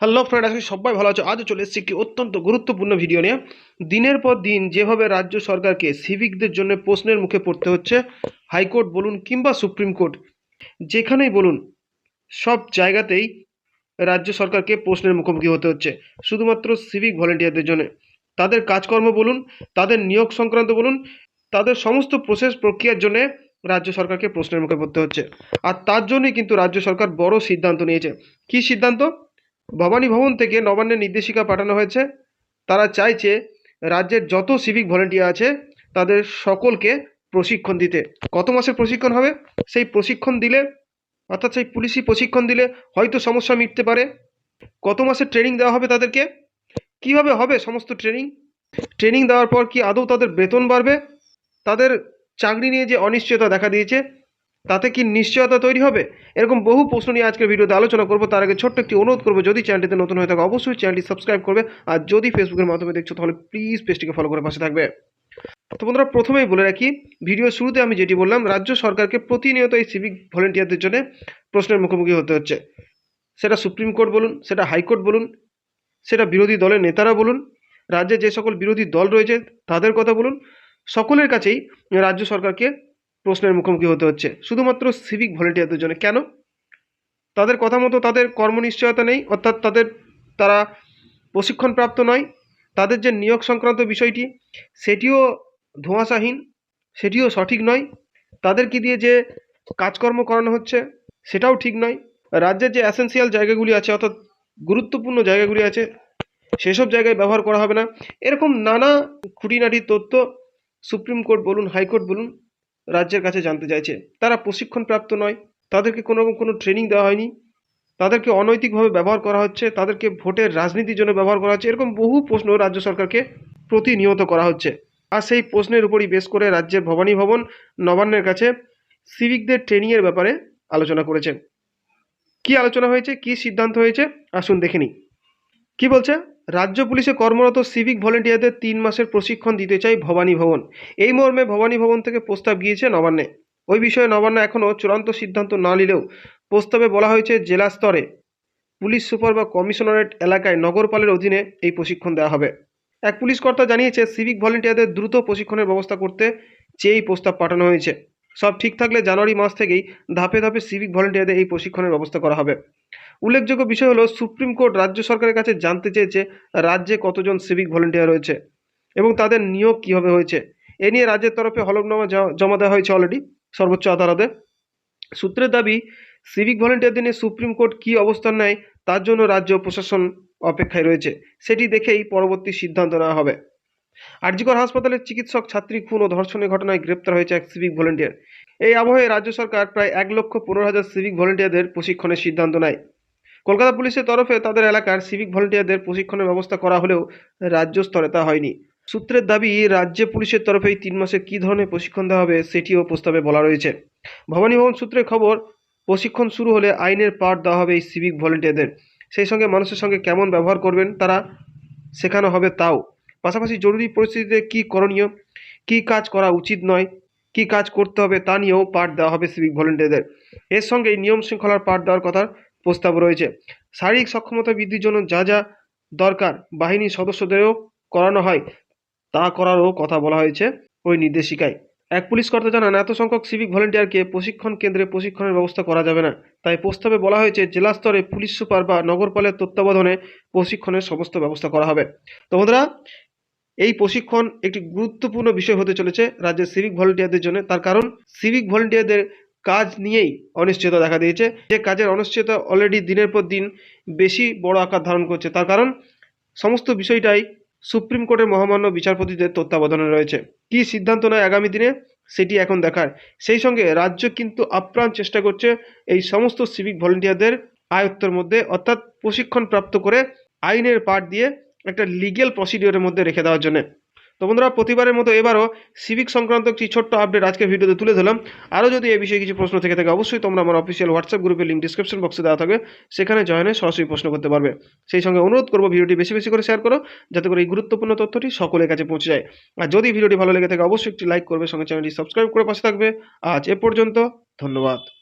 Hello friend আজকে সবাই ভালো আছো। আজও চলে এসেছি একটি অত্যন্ত গুরুত্বপূর্ণ ভিডিও নিয়ে। দিনের পর দিন যেভাবে রাজ্য সরকারকে সিভিকদের জন্য প্রশ্নের মুখে পড়তে হচ্ছে হাইকোর্ট বলুন কিংবা সুপ্রিম কোর্ট, যেখানেই বলুন, সব জায়গাতেই রাজ্য সরকারকে প্রশ্নের মুখোমুখি হতে হচ্ছে। শুধুমাত্র সিভিক ভলেন্টিয়ারদের জন্য। তাদের কাজকর্ম বলুন, তাদের নিয়োগ সংক্রান্ত বলুন, তাদের সমস্ত প্রসেস প্রক্রিয়ার জন্য রাজ্য সরকারকে প্রশ্নের মুখে পড়তে হচ্ছে। আর তার জন্যই কিন্তু রাজ্য সরকার বড় সিদ্ধান্ত নিয়েছে। কী সিদ্ধান্ত? ভবানী ভবন থেকে নবান্নের নির্দেশিকা পাঠানো হয়েছে। তারা চাইছে রাজ্যের যত সিভিক ভলেন্টিয়ার আছে, তাদের সকলকে প্রশিক্ষণ দিতে। কত মাসের প্রশিক্ষণ হবে? সেই প্রশিক্ষণ দিলে, অর্থাৎ সেই পুলিশি প্রশিক্ষণ দিলে হয়তো সমস্যা মিটতে পারে। কত মাসের ট্রেনিং দেওয়া হবে তাদেরকে? কীভাবে হবে সমস্ত ট্রেনিং ট্রেনিং দেওয়ার পর কি আদৌ তাদের বেতন বাড়বে? তাদের চাকরি নিয়ে যে অনিশ্চয়তা দেখা দিয়েছে তাতে কি নিশ্চয়তা তৈরি হবে? এরকম বহু প্রশ্ন নিয়ে আজকের ভিডিওতে আলোচনা করব। তার আগে ছোট্ট একটি অনুরোধ করব, যদি চ্যানেলটিতে নতুন হয়ে থাকে অবশ্যই চ্যানেলটি সাবস্ক্রাইব করবে। আর যদি ফেসবুকের মাধ্যমে দেখছ, তাহলে প্লিজ পেজটিকে ফলো করে পাশে থাকবে। তো বন্ধুরা, প্রথমেই বলে রাখি ভিডিও শুরুতে আমি যেটি বললাম, রাজ্য সরকারকে প্রতিনিয়ত এই সিভিক ভলেন্টিয়ারদের জন্য প্রশ্নের মুখোমুখি হতে হচ্ছে। সেটা সুপ্রিম কোর্ট বলুন, সেটা হাইকোর্ট বলুন, সেটা বিরোধী দলের নেতারা বলুন, রাজ্যে যে সকল বিরোধী দল রয়েছে তাদের কথা বলুন, সকলের কাছেই রাজ্য সরকারকে প্রশ্নের মুখোমুখি হতে হচ্ছে। শুধুমাত্র সিভিক ভলেন্টিয়ারদের জন্য। কেন? তাদের কথা মতো তাদের কর্মনিশ্চয়তা নেই, অর্থাৎ তাদের, তারা প্রশিক্ষণপ্রাপ্ত নয়। তাদের যে নিয়োগ সংক্রান্ত বিষয়টি, সেটিও ধোঁয়াশাহীন, সেটিও সঠিক নয়। তাদেরকে দিয়ে যে কাজকর্ম করানো হচ্ছে, সেটাও ঠিক নয়। রাজ্যের যে অ্যাসেন্সিয়াল জায়গাগুলি আছে, অর্থাৎ গুরুত্বপূর্ণ জায়গাগুলি আছে, সেসব জায়গায় ব্যবহার করা হবে না। এরকম নানা খুঁটিনাটি তথ্য সুপ্রিম কোর্ট বলুন, হাইকোর্ট বলুন রাজ্যের কাছে জানতে চাইছে। তারা প্রশিক্ষণপ্রাপ্ত নয়। তাদেরকে কোনো রকম কোনো ট্রেনিং দেওয়া হয়নি। তাদেরকে অনৈতিকভাবে ব্যবহার করা হচ্ছে। তাদেরকে ভোটের রাজনীতির জন্য ব্যবহার করা হচ্ছে। এরকম বহু প্রশ্ন রাজ্য সরকারকে প্রতিনিয়ত করা হচ্ছে। আর সেই প্রশ্নের উপরই বেশ করে রাজ্যের ভবানী ভবন নবান্নের কাছে সিভিকদের ট্রেনিংয়ের ব্যাপারে আলোচনা করেছেন কি আলোচনা হয়েছে? কি সিদ্ধান্ত হয়েছে? আসুন দেখে নিই। কি বলছে? রাজ্য পুলিশে কর্মরত সিভিক ভলেন্টিয়ারদের তিন মাসের প্রশিক্ষণ দিতে চাই ভবানী ভবন। এই মর্মে ভবানী ভবন থেকে প্রস্তাব গিয়েছে নবান্নে। ওই বিষয়ে নবান্ন এখনও চূড়ান্ত সিদ্ধান্ত না নিলেও প্রস্তাবে বলা হয়েছে জেলা স্তরে পুলিশ সুপার বা কমিশনারেট এলাকায় নগরপালের অধীনে এই প্রশিক্ষণ দেওয়া হবে। এক পুলিশ কর্তা জানিয়েছে সিভিক ভলেন্টিয়ারদের দ্রুত প্রশিক্ষণের ব্যবস্থা করতে চেয়েই প্রস্তাব পাঠানো হয়েছে। সব ঠিক থাকলে জানুয়ারি মাস থেকেই ধাপে ধাপে সিভিক ভলেন্টিয়ারদের এই প্রশিক্ষণের ব্যবস্থা করা হবে। উল্লেখযোগ্য বিষয় হলো, সুপ্রিম কোর্ট রাজ্য সরকারের কাছে জানতে চেয়েছে রাজ্যে কতজন সিভিক ভলেন্টিয়ার রয়েছে এবং তাদের নিয়োগ কীভাবে হয়েছে। এ নিয়ে রাজ্যের তরফে হলফনামা জমা দেওয়া হয়েছে অলরেডি সর্বোচ্চ আদালতে। সূত্রের দাবি সিভিক ভলেন্টিয়ারদের নিয়ে সুপ্রিম কোর্ট কী অবস্থান নেয় তার জন্য রাজ্য প্রশাসন অপেক্ষায় রয়েছে। সেটি দেখেই পরবর্তী সিদ্ধান্ত নেওয়া হবে। আরজিকর হাসপাতালের চিকিৎসক, ছাত্রী, খুন ও ধর্ষণের ঘটনায় গ্রেপ্তার হয়েছে এক সিভিক ভলেন্টিয়ার এই আবহে রাজ্য সরকার প্রায় এক লক্ষ পনেরো হাজার সিভিক ভলেন্টিয়ারদের প্রশিক্ষণের সিদ্ধান্ত নেয়। কলকাতা পুলিশের তরফে তাদের এলাকার সিভিক ভলেন্টিয়ারদের প্রশিক্ষণের ব্যবস্থা করা হলেও রাজ্য স্তরে তা হয়নি। সূত্রের দাবি, রাজ্য পুলিশের তরফেই তিন মাসে কী ধরনের প্রশিক্ষণ দেওয়া হবে সেটিও প্রস্তাবে বলা রয়েছে। ভবানী ভবন সূত্রে খবর, প্রশিক্ষণ শুরু হলে আইনের পাঠ দেওয়া হবে এই সিভিক ভলেন্টিয়ারদের সেই সঙ্গে মানুষের সঙ্গে কেমন ব্যবহার করবেন তারা শেখানো হবে তাও। পাশাপাশি জরুরি পরিস্থিতিতে কী করণীয়? কী কাজ করা উচিত নয়? কী কাজ করতে হবে তা নিয়েও পাঠ দেওয়া হবে সিভিক ভলেন্টিয়ারদের এর সঙ্গে নিয়ম শৃঙ্খলার পাঠ দেওয়ার কথার প্রস্তাব রয়েছে। শারীরিক সক্ষমতা বৃদ্ধির জন্য যা যা দরকার বাহিনীর সদস্যদেরও করানো হয়, তা করারও কথা বলা হয়েছে ওই নির্দেশিকায়। এক পুলিশ কর্তা জানান, এত সংখ্যক সিভিক ভলেন্টিয়ারকে প্রশিক্ষণ কেন্দ্রে প্রশিক্ষণের ব্যবস্থা করা যাবে না। তাই প্রস্তাবে বলা হয়েছে, জেলা স্তরে পুলিশ সুপার বা নগরপালের তত্ত্বাবধানে প্রশিক্ষণের সমস্ত ব্যবস্থা করা হবে। তো বন্ধুরা এই প্রশিক্ষণ একটি গুরুত্বপূর্ণ বিষয় হতে চলেছে রাজ্যের সিভিক ভলেন্টিয়ারদের জন্য। তার কারণ সিভিক ভলেন্টিয়ারদের কাজ নিয়েই অনিশ্চয়তা দেখা দিয়েছে। যে কাজের অনিশ্চয়তা অলরেডি দিনের পর দিন বেশি বড় আকার ধারণ করছে, তার কারণ সমস্ত বিষয়টাই সুপ্রিম কোর্টের মহামান্য বিচারপতিদের তত্ত্বাবধানে রয়েছে। কী সিদ্ধান্ত নেয় আগামী দিনে, সেটি এখন দেখার সেই সঙ্গে রাজ্য কিন্তু আপ্রাণ চেষ্টা করছে এই সমস্ত সিভিক ভলেন্টিয়ারদের আয়ত্তের মধ্যে, অর্থাৎ প্রশিক্ষণ প্রাপ্ত করে আইনের পাঠ দিয়ে একটা লিগেল প্রসিডিওরের মধ্যে রেখে দেওয়ার জন্য। তো বন্ধুরা, প্রতিবারের মতো এবারও সিভিক সংক্রান্ত একটি ছোট্ট আপডেট আজকে ভিডিওতে তুলে ধরলাম। আরও যদি এই বিষয়ে কিছু প্রশ্ন থেকে থাকে, অবশ্যই তোমরা আমার অফিসিয়াল হোয়াটসঅ্যাপ গ্রুপের লিঙ্ক ডিসক্রিপশন বক্সে দেওয়া থাকবে। সেখানে জয়েনে সরাসরি প্রশ্ন করতে পারবে। সেই সঙ্গে অনুরোধ করব ভিডিওটি বেশি বেশি করে শেয়ার করো, যাতে করে এই গুরুত্বপূর্ণ তথ্যটি সকলের কাছে পৌঁছে যায়। আর যদি ভিডিওটি ভালো লেগে থাকে, অবশ্যই একটি লাইক করবে, সঙ্গে চ্যানেলটি সাবস্ক্রাইব করে পাশে থাকবে। আজ এ পর্যন্ত, ধন্যবাদ।